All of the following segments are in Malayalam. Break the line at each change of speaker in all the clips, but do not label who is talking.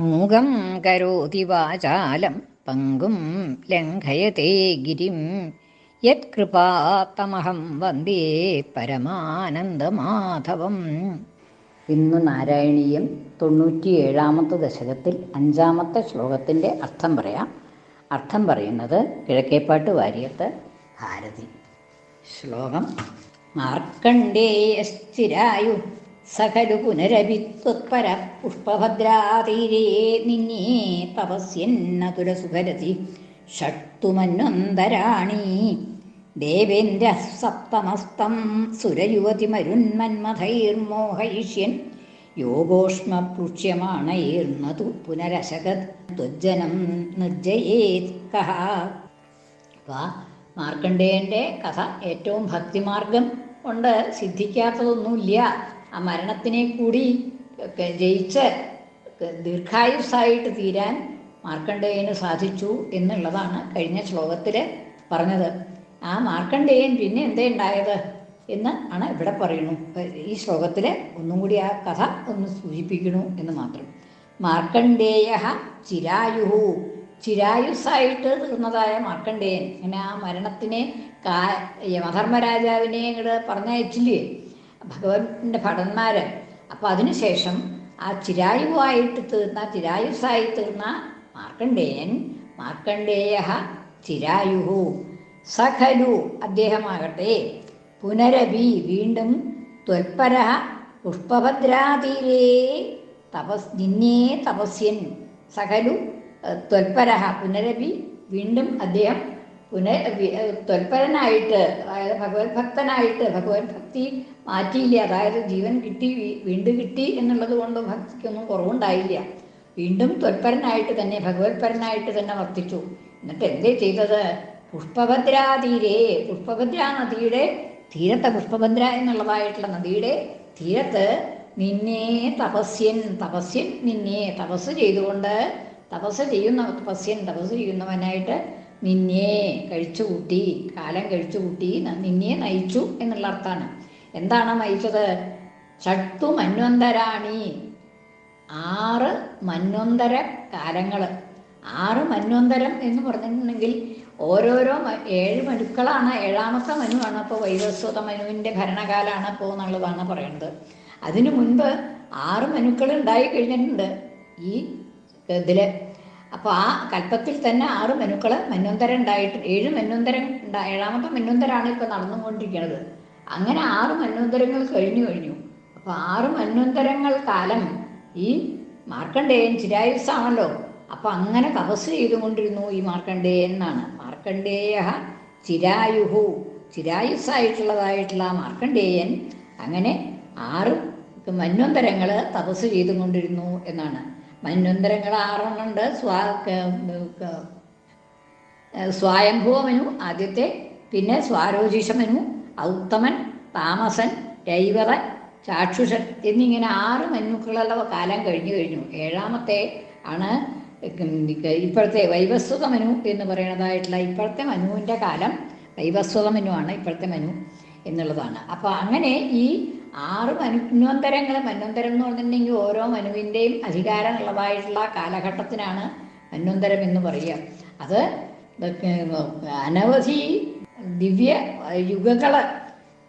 മൂകം കരോതി വാചാലം പങ്കും ലംഘയത്തെ ഗിരിം. യത്കൃപാത്തമഹം വന്ദേ പരമാനന്ദമാധവം. ഇന്ന് നാരായണീയം തൊണ്ണൂറ്റിയേഴാമത്തെ ദശകത്തിൽ അഞ്ചാമത്തെ ശ്ലോകത്തിന്റെ അർത്ഥം പറയാം. അർത്ഥം പറയുന്നത് കിഴക്കേപ്പാട്ട് വാര്യത്ത് ഭാരതി ശ്ലോകം മാർക്കണ്ഡേയസ്ഥിരായു സഖലു പുനരവിത്വത്പര പുഷ്പഭദ്രാതീരേ നിന്നേ തപസ്യന്നതുരസുഖരതി ഷട്ടുമന്വന്തരാണി. ദേവേന്ദ്ര സപ്തമസ്തം സുരയുവതിമരുന്മന്മഥൈർമോഹയിഷ്യൻ യോഗോഷ്മപൃക്ഷ്യമാണൈർന്നതു പുനരശകത് ത്വജ്ജനം നിർജയേത് കഹ. മാർക്കണ്ഡേയന്റെ കഥ ഏറ്റവും ഭക്തിമാർഗം കൊണ്ട് സിദ്ധിക്കാത്തതൊന്നുമില്ല. ആ മരണത്തിനെ കൂടി ജയിച്ച് ദീർഘായുസായിട്ട് തീരാൻ മാർക്കണ്ഡേയന് സാധിച്ചു എന്നുള്ളതാണ് കഴിഞ്ഞ ശ്ലോകത്തിൽ പറഞ്ഞത്. ആ മാർക്കണ്ഡേയൻ പിന്നെ എന്തേ ഉണ്ടായത് എന്ന് ആണ് ഇവിടെ പറയുന്നു. ഈ ശ്ലോകത്തിൽ ഒന്നും കൂടി ആ കഥ ഒന്ന് സൂചിപ്പിക്കുന്നു എന്ന് മാത്രം. മാർക്കണ്ഡേയ ചിരായുഹു. ചിരായുസായിട്ട് തീർന്നതായ മാർക്കണ്ഡേയൻ ഇങ്ങനെ ആ മരണത്തിനെ കാ യമധർമ്മരാജാവിനെ ഇങ്ങോട്ട് പറഞ്ഞയച്ചില്ലേ? ഭഗവാന്റെ ഭടന്മാര്. അപ്പം അതിനുശേഷം ആ ചിരായുവായിട്ട് തീർന്ന ചിരായുസായി തീർന്ന മാർക്കണ്ഡേയൻ മാർക്കണ്ഡേയ ചിരായുഹു സഖലു അദ്ദേഹമാകട്ടെ. പുനരവി വീണ്ടും ത്വൽപര പുഷ്പഭദ്രാതീരേ തപസ് നിന്നേ തപസ്യൻ സഖലു ത്വൽപര പുനരവി വീണ്ടും അദ്ദേഹം പുന ത്വൽപരനായിട്ട് അതായത് ഭഗവത് ഭക്തനായിട്ട് ഭഗവത് ഭക്തി മാറ്റിയില്ല അതായത് ജീവൻ കിട്ടി വീണ്ടും കിട്ടി എന്നുള്ളത് കൊണ്ട് ഭക്തിക്കൊന്നും കുറവുണ്ടായില്ല. വീണ്ടും ത്വൽപരനായിട്ട് തന്നെ ഭഗവത്പരനായിട്ട് തന്നെ വർത്തിച്ചു. എന്നിട്ട് എന്തേ ചെയ്തത്? പുഷ്പഭദ്രാതീരേ പുഷ്പഭദ്ര നദിയുടെ തീരത്തെ പുഷ്പഭദ്ര എന്നുള്ളതായിട്ടുള്ള നദിയുടെ തീരത്ത് നിന്നെ തപസ്യൻ തപസ്യൻ നിന്നെ തപസ് ചെയ്തുകൊണ്ട് തപസ് ചെയ്യുന്ന തപസ്യൻ തപസ് ചെയ്യുന്നവനായിട്ട് നിന്നെ കഴിച്ചുകൂട്ടി കാലം കഴിച്ചുകൂട്ടി കൂട്ടി നിന്നെ നയിച്ചു എന്നുള്ള അർത്ഥമാണ്. എന്താണ് നയിച്ചത്? ഷട്ടു മന്വന്തരാണി. ആറ് മന്വന്തര കാലങ്ങൾ ആറ് മന്വന്തരം എന്ന് പറഞ്ഞിട്ടുണ്ടെങ്കിൽ ഓരോരോ ഏഴ് മനുക്കളാണ്. ഏഴാമത്തെ മനുവാണ്. അപ്പോൾ വൈവസ്വത മനുവിന്റെ ഭരണകാലമാണ് അപ്പോൾ എന്നുള്ളതാണ് പറയുന്നത് അതിനു മുൻപ് ആറ് മനുക്കൾ ഉണ്ടായി കഴിഞ്ഞിട്ടുണ്ട്. ഈ ഇതിൽ അപ്പോൾ ആ കൽപ്പത്തിൽ തന്നെ ആറ് മെനുക്കൾ മന്വന്തരം ഉണ്ടായിട്ട് ഏഴ് മന്വന്തരം ഏഴാമത്തെ മന്വന്തരാണ് ഇപ്പോൾ നടന്നുകൊണ്ടിരിക്കുന്നത് അങ്ങനെ ആറ് മന്വന്തരങ്ങൾ കഴിഞ്ഞു കഴിഞ്ഞു. അപ്പോൾ ആറ് മന്വന്തരങ്ങൾ കാലം ഈ മാർക്കണ്ഡേയൻ ചിരായുസാണല്ലോ. അപ്പൊ അങ്ങനെ തപസ് ചെയ്തുകൊണ്ടിരുന്നു ഈ മാർക്കണ്ഡേയൻ എന്നാണ്. മാർക്കണ്ഡേയ ചിരായുഹു. ചിരായുസായിട്ടുള്ളതായിട്ടുള്ള ആ മാർക്കണ്ഡേയൻ അങ്ങനെ ആറ് മന്വന്തരങ്ങൾ തപസ് ചെയ്തുകൊണ്ടിരുന്നു എന്നാണ്. മന്വന്തരങ്ങൾ ആറെണ്ണുണ്ട് സ്വാ സ്വായംഭൂവമനു ആദ്യത്തെ പിന്നെ സ്വാരോചിഷമനു ഔത്തമൻ താമസൻ രൈവറൻ ചാക്ഷുഷൻ എന്നിങ്ങനെ ആറ് മനുക്കളുള്ള കാലം കഴിഞ്ഞു കഴിഞ്ഞു. ഏഴാമത്തെ ആണ് ഇപ്പോഴത്തെ വൈവസ്വത മനു എന്ന് പറയുന്നതായിട്ടുള്ള ഇപ്പോഴത്തെ മനുവിന്റെ കാലം വൈവസ്വത മനുവാണ് ഇപ്പോഴത്തെ മനു എന്നുള്ളതാണ്. അപ്പോൾ അങ്ങനെ ഈ ആറ് മന്വന്തരങ്ങൾ മന്വന്തരം എന്ന് പറഞ്ഞിട്ടുണ്ടെങ്കിൽ ഓരോ മനുവിന്റെയും അധികാരമുള്ളതായിട്ടുള്ള കാലഘട്ടത്തിനാണ് മന്വന്തരം എന്ന് പറയുക. അത് അനവധി ദിവ്യ യുഗങ്ങൾ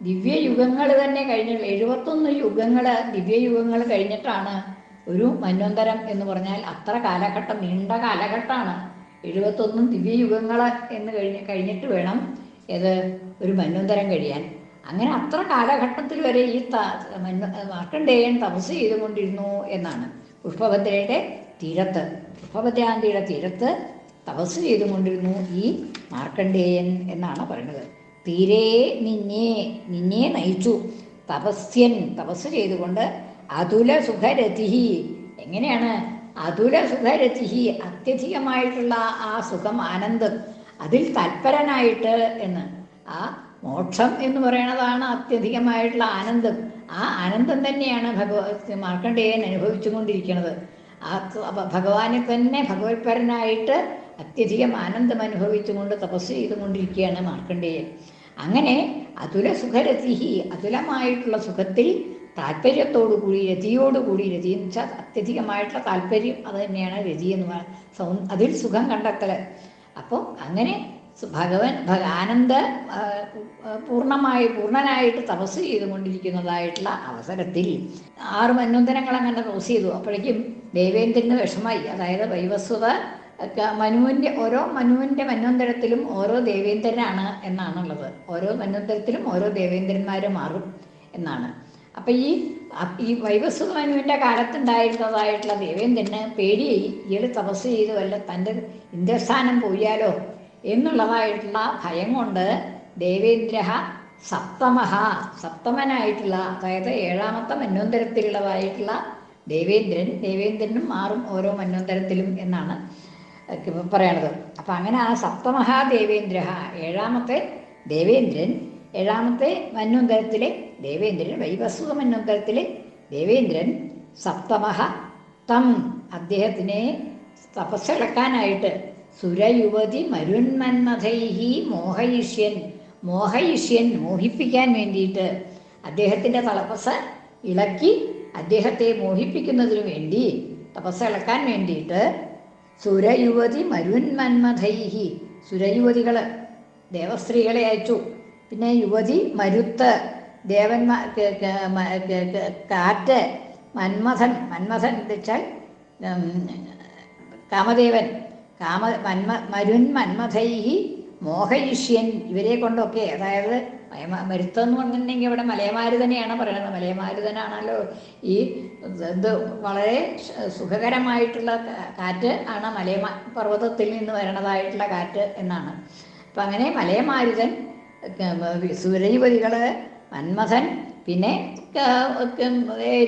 ദിവ്യ യുഗങ്ങൾ തന്നെ കഴിഞ്ഞ എഴുപത്തൊന്ന് യുഗങ്ങൾ ദിവ്യയുഗങ്ങൾ കഴിഞ്ഞിട്ടാണ് ഒരു മന്വന്തരം എന്ന് പറഞ്ഞാൽ അത്ര കാലഘട്ടം നീണ്ട കാലഘട്ടമാണ്. എഴുപത്തൊന്നും ദിവ്യ യുഗങ്ങൾ എന്ന് കഴിഞ്ഞ് കഴിഞ്ഞിട്ട് വേണം ഇത് ഒരു മന്വന്തരം കഴിയാൻ. അങ്ങനെ അത്ര കാലഘട്ടത്തിൽ വരെ ഈ മാർക്കണ്ഡേയൻ തപസ് ചെയ്തുകൊണ്ടിരുന്നു എന്നാണ്. പുഷ്പഭദ്രയുടെ തീരത്ത് പുഷ്പഭദ്രാന്തിയുടെ തീരത്ത് തപസ് ചെയ്തുകൊണ്ടിരുന്നു ഈ മാർക്കണ്ഡേയൻ എന്നാണ് പറയുന്നത്. തീരെ നിന്നെ നിന്നെ നയിച്ചു. തപസ്യൻ തപസ് ചെയ്തുകൊണ്ട് അതുല സുഖരതിഹി എങ്ങനെയാണ്? അതുല സുഖരതിഹി അത്യധികമായിട്ടുള്ള ആ സുഖം ആനന്ദം അതിൽ തൽപരനായിട്ട് എന്ന് ആ മോക്ഷം എന്ന് പറയുന്നതാണ് അത്യധികമായിട്ടുള്ള ആനന്ദം. ആ ആനന്ദം തന്നെയാണ് ഭഗവത് മാർക്കണ്ഡേയൻ അനുഭവിച്ചുകൊണ്ടിരിക്കുന്നത്. ആ ഭഗവാനെ തന്നെ ഭഗവത്പരനായിട്ട് അത്യധികം ആനന്ദം അനുഭവിച്ചുകൊണ്ട് തപസ് ചെയ്തുകൊണ്ടിരിക്കുകയാണ് മാർക്കണ്ഡേയൻ അങ്ങനെ അതുല സുഖരതിഹി അതുലമായിട്ടുള്ള സുഖത്തിൽ താല്പര്യത്തോടു കൂടി രതിയോടു കൂടി രതി എന്ന് വെച്ചാൽ അത്യധികമായിട്ടുള്ള താല്പര്യം അത് തന്നെയാണ് രതി എന്ന് പറയുന്നത് അതിൽ സുഖം കണ്ടെത്തൽ അപ്പോൾ അങ്ങനെ ഭഗവൻ ഭഗ ആനന്ദ ആ, ആ, പൂർണമായി പൂർണനായിട്ട് തപസ് ചെയ്തുകൊണ്ടിരിക്കുന്നതായിട്ടുള്ള അവസരത്തിൽ ആറ് മന്വന്തരങ്ങൾ അങ്ങനെ തപസ് ചെയ്തു. അപ്പോഴേക്കും ദേവേന്ദ്രന് വിഷമായി. അതായത് വൈവസ്വത മനുവിന്റെ ഓരോ മനുവിന്റെ മന്വന്തരത്തിലും ഓരോ ദേവേന്ദ്രനാണ് എന്നാണുള്ളത്. ഓരോ മന്വന്തരത്തിലും ഓരോ ദേവേന്ദ്രന്മാർ മാറും എന്നാണ്. അപ്പം ഈ ഈ വൈവസ്വത മനുവിന്റെ കാലത്തുണ്ടായിരുന്നതായിട്ടുള്ള ദേവേന്ദ്രന് പേടിയായി. ഇയാൾ തപസ് ചെയ്ത് വല്ല തന്റെ ഇന്ദ്രസ്ഥാനം പോയാലോ? എന്നുള്ളതായിട്ടുള്ള ഭയം കൊണ്ട് ദേവേന്ദ്ര സപ്തമഹ സപ്തമനായിട്ടുള്ള അതായത് ഏഴാമത്തെ മന്വന്തരത്തിലുള്ളതായിട്ടുള്ള ദേവേന്ദ്രൻ ദേവേന്ദ്രനും മാറും ഓരോ മന്വന്തരത്തിലും എന്നാണ് പറയണത്. അപ്പം അങ്ങനെ ആ സപ്തമഹ ദേവേന്ദ്ര ഏഴാമത്തെ ദേവേന്ദ്രൻ ഏഴാമത്തെ മന്വന്തരത്തിലെ ദേവേന്ദ്രൻ വൈവസ്വത മന്വന്തരത്തിലെ ദേവേന്ദ്രൻ സപ്തമഹ തം അദ്ദേഹത്തിനെ തപസ്സിളക്കാനായിട്ട് സുരയുവതി മരുന്മന്മഥൈഹി മോഹയിഷ്യൻ മോഹയിഷ്യൻ മോഹിപ്പിക്കാൻ വേണ്ടിയിട്ട് അദ്ദേഹത്തിന്റെ തലപ്പസ് ഇളക്കി അദ്ദേഹത്തെ മോഹിപ്പിക്കുന്നതിനു വേണ്ടി തപസ് ഇളക്കാൻ വേണ്ടിയിട്ട് സുരയുവതി മരുന്മന്മഥൈഹി സുരയുവതികൾ ദേവസ്ത്രീകളെ അയച്ചു. പിന്നെ യുവതി മരുത്ത് ദേവന്മാർ കാറ്റ് മന്മഥൻ മന്മഥൻ വെച്ചാൽ കാമദേവൻ. കാമ മന്മ മരുൻ മന്മഥൈ മോഹയിഷ്യൻ. ഇവരെ കൊണ്ടൊക്കെ അതായത് മരുത്തം എന്ന് പറഞ്ഞിട്ടുണ്ടെങ്കിൽ ഇവിടെ മലയമാരുതനെയാണ് പറയുന്നത്. മലയമാരുതനാണല്ലോ ഈ ഇത് വളരെ സുഖകരമായിട്ടുള്ള കാറ്റ് ആണ് മലയമാ പർവതത്തിൽ നിന്ന് വരണതായിട്ടുള്ള കാറ്റ് എന്നാണ്. അപ്പം അങ്ങനെ മലയമാരുതൻ സൂര്യയുവതികൾ മന്മഥൻ പിന്നെ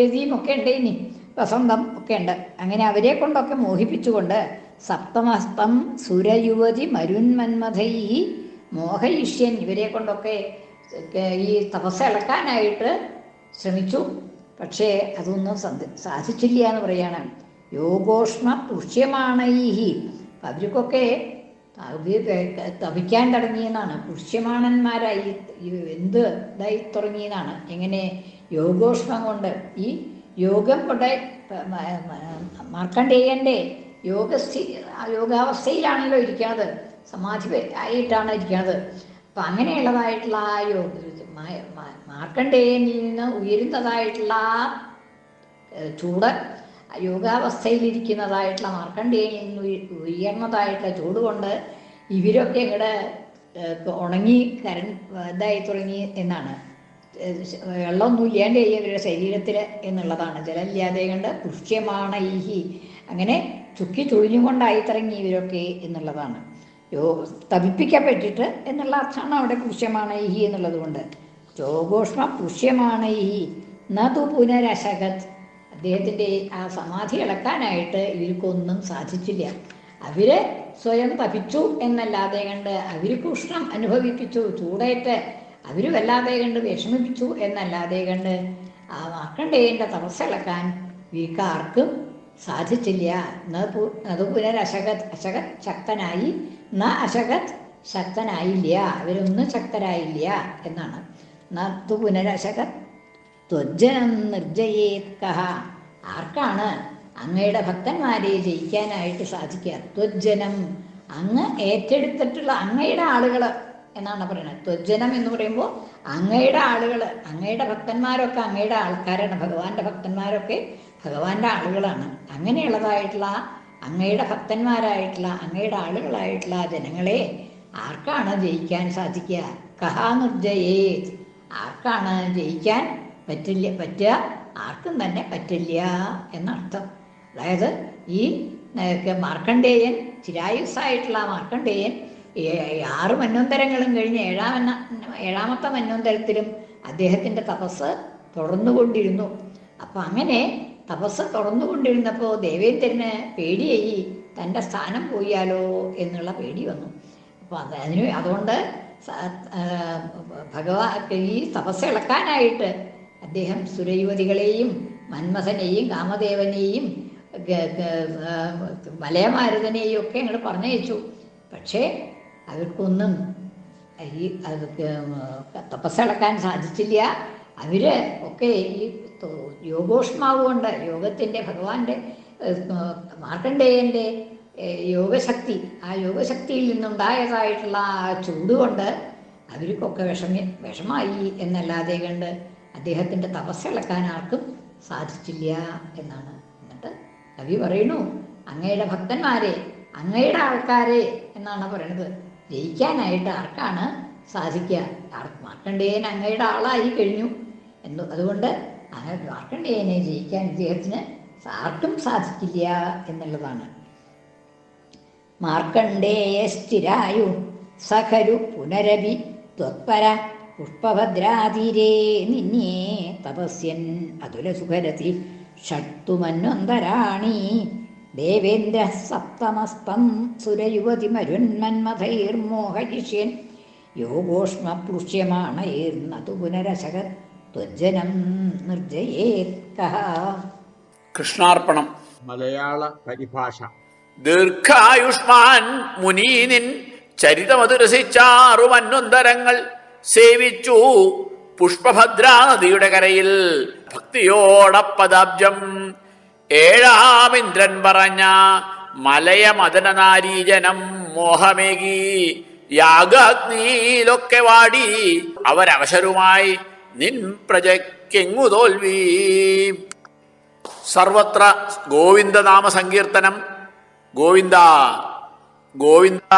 രതിയും ഒക്കെ ഉണ്ട് ഇനി വസന്തം ഒക്കെ ഉണ്ട്. അങ്ങനെ അവരെ കൊണ്ടൊക്കെ മോഹിപ്പിച്ചുകൊണ്ട് സപ്തമസ്തം സുരയുവതി മരുന്മന്മഥൈ മോഹയിഷ്യൻ. ഇവരെ കൊണ്ടൊക്കെ ഈ തപസ് ഇളക്കാനായിട്ട് ശ്രമിച്ചു. പക്ഷേ അതൊന്നും സാധിച്ചില്ല എന്ന് പറയാണ്. യോഗോഷ്മ പുഷ്യമാണൈഹി അപ്പം അവർക്കൊക്കെ തപിക്കാൻ തുടങ്ങിയെന്നാണ്. പുഷ്യമാണന്മാരായി എന്ത് ഇതായി തുടങ്ങിയെന്നാണ്. എങ്ങനെ യോഗോഷ്മം കൊണ്ട് ഈ യോഗം കൊണ്ട് പ- മ- മ- മാർക്കണ്ഡേയന്റെ യോഗസ്ഥി യോഗാവസ്ഥയിലാണല്ലോ ഇരിക്കുന്നത്. സമാധി ആയിട്ടാണ് ഇരിക്കുന്നത്. അപ്പം അങ്ങനെയുള്ളതായിട്ടുള്ള ആ യോഗ മാർക്കണ്ഡേയനിൽ നിന്ന് ഉയരുന്നതായിട്ടുള്ള ആ ചൂട് യോഗാവസ്ഥയിലിരിക്കുന്നതായിട്ടുള്ള മാർക്കണ്ഡേയനിൽ നിന്ന് ഉയർന്നതായിട്ടുള്ള ചൂട് കൊണ്ട് ഇവരൊക്കെ ഇവിടെ ഉണങ്ങി കരൺ ഇതായി തുടങ്ങി എന്നാണ്. വെള്ളമൊന്നും ഇല്ലാണ്ട് ഇവരുടെ ശരീരത്തിൽ എന്നുള്ളതാണ്. ജലമില്ലാതെ കണ്ട് പുഷ്യമാണ് ഈഹി അങ്ങനെ ചുക്കി ചുളിഞ്ഞുകൊണ്ടായി കൊണ്ടായിത്തിറങ്ങി ഇവരൊക്കെ എന്നുള്ളതാണ്. യോ തപിപ്പിക്കപ്പെട്ടിട്ട് എന്നുള്ള അർത്ഥമാണ് അവിടെ പുഷ്യമാണ് ഈഹി എന്നുള്ളത് കൊണ്ട്. ചോഘോഷ്മ പുഷ്യമാണ് ഈഹി നതു പുനരശകത്. അദ്ദേഹത്തിന്റെ ആ സമാധി ഇളക്കാനായിട്ട് ഇവർക്കൊന്നും സാധിച്ചില്ല. അവർ സ്വയം തപിച്ചു എന്നല്ലാതെ കണ്ട് അവർക്ക് ഉഷ്ണം അനുഭവിപ്പിച്ചു ചൂടേറ്റ് അവർ വല്ലാതെ കണ്ട് വിഷമിപ്പിച്ചു എന്നല്ലാതെ കണ്ട് ആ മാർക്കണ്ടേയന്റെ തപസ്സിളക്കാൻ ഇളക്കാൻ ആർക്കും സാധിച്ചില്ല. അത് പുനരശകത് അശകത് ശക്തനായി ന അശകത് ശക്തനായില്ല. അവരൊന്നും ശക്തരായില്ല എന്നാണ്. നത്തു പുനരശകത് ത്വജ്ജനം നിർജയേത് കഹ. ആർക്കാണ് അങ്ങയുടെ ഭക്തന്മാരെ ജയിക്കാനായിട്ട് സാധിക്കുക? ത്വജ്ജനം. അങ്ങ് ഏറ്റെടുത്തിട്ടുള്ള അങ്ങയുടെ ആളുകൾ എന്നാണ് പറയുന്നത്. ത്വജ്ജനം എന്ന് പറയുമ്പോൾ അങ്ങയുടെ ആളുകൾ അങ്ങയുടെ ഭക്തന്മാരൊക്കെ അങ്ങയുടെ ആൾക്കാരാണ്. ഭഗവാന്റെ ഭക്തന്മാരൊക്കെ ഭഗവാന്റെ ആളുകളാണ്. അങ്ങനെയുള്ളതായിട്ടുള്ള അങ്ങയുടെ ഭക്തന്മാരായിട്ടുള്ള അങ്ങയുടെ ആളുകളായിട്ടുള്ള ജനങ്ങളെ ആർക്കാണ് ജയിക്കാൻ സാധിക്കുക? കഹാനുർജയേ ആർക്കാണ് ജയിക്കാൻ പറ്റില്ല പറ്റുക? ആർക്കും തന്നെ പറ്റില്ല എന്നർത്ഥം. അതായത് ഈ മാർക്കണ്ഡേയൻ ചിരായുസായിട്ടുള്ള മാർക്കണ്ഡേയൻ ആറ് മന്വന്തരങ്ങളും കഴിഞ്ഞ് ഏഴാമെന്ന ഏഴാമത്തെ മന്വന്തരത്തിലും അദ്ദേഹത്തിന്റെ തപസ് തുടർന്നുകൊണ്ടിരുന്നു. അപ്പം അങ്ങനെ തപസ് തുറന്നുകൊണ്ടിരുന്നപ്പോൾ ദേവേന്ദ്രന് പേടിയായി തന്റെ സ്ഥാനം പോയാലോ? എന്നുള്ള പേടി വന്നു. അപ്പോൾ അത് അതിന് അതുകൊണ്ട് ഭഗവാ ഈ തപസ് ഇളക്കാനായിട്ട് അദ്ദേഹം സുരയുവതികളെയും മന്മഥനെയും കാമദേവനെയും വലയമാരുതനെയും ഒക്കെ അങ്ങോട്ട് പറഞ്ഞയച്ചു. പക്ഷേ അവർക്കൊന്നും ഈ തപസ്സിളക്കാൻ സാധിച്ചില്ല. അവർ ഒക്കെ ഈ യോഗോഷ്മാവ് കൊണ്ട് യോഗത്തിന്റെ ഭഗവാന്റെ മാർക്കണ്ഡേയന്റെ യോഗശക്തി ആ യോഗശക്തിയിൽ നിന്നുണ്ടായതായിട്ടുള്ള ആ ചൂടുകൊണ്ട് അവർക്കൊക്കെ വിഷമി വിഷമായി എന്നല്ലാതെ കണ്ട് അദ്ദേഹത്തിന്റെ തപസ്സിളക്കാൻ ആർക്കും സാധിച്ചില്ല എന്നാണ്. എന്നിട്ട് കവി പറയുന്നു അങ്ങയുടെ ഭക്തന്മാരെ അങ്ങയുടെ ആൾക്കാരെ എന്നാണ് പറയുന്നത് ജയിക്കാനായിട്ട് ആർക്കാണ് സാധിക്കുക? മാർക്കണ്ഡേയൻ അങ്ങയുടെ ആളായി കഴിഞ്ഞു. എന്തോ അതുകൊണ്ട് അങ്ങനെ മാർക്കണ്ഡേയനെ ജയിക്കാൻ ഇദ്ദേഹത്തിന് ആർക്കും സാധിക്കില്ല എന്നുള്ളതാണ്. മാർക്കണ്ഡേയ സ്ഥിരായു സഖരു പുനരഭി ത്വത്പര പുഷ്പഭദ്രാതിരേ നിന്നേ തപസ്യൻ അതുലസുഖരതി ഷട്ടുമന്വന്തരാണി ദേവേന്ദ്ര സപ്തമസ്തം സുരയുവതി മരുന്മന്മഥൈർമോഹയിഷ്യൻ യോഗോഷ്മ ഏർന്നതു പുനരശക ത്വജ്ജനം നിർജയേത്കഃ.
കൃഷ്ണാർപ്പണം.
മലയാള പരിഭാഷ.
ദീർഘായുഷ്മാൻ മുനീനിൻ ചരിതമതു രസിച്ചാറു മന്നൊന്തരങ്ങൾ സേവിച്ചു പുഷ്പഭദ്രാ നദിയുടെ കരയിൽ ഭക്തിയോടപ്പദാബ്ജം. ഏഴാമിന്ദ്രൻ പറഞ്ഞ മലയമദനനാരീജനം മോഹമേകി യാഗാഗ്നിയിലൊക്കെ വാടി അവരവശരുമായി നിൻ പ്രജയ്ക്കെങ്ങു തോൽവി? സർവത്ര ഗോവിന്ദനാമ സങ്കീർത്തനം. ഗോവിന്ദ ഗോവിന്ദ.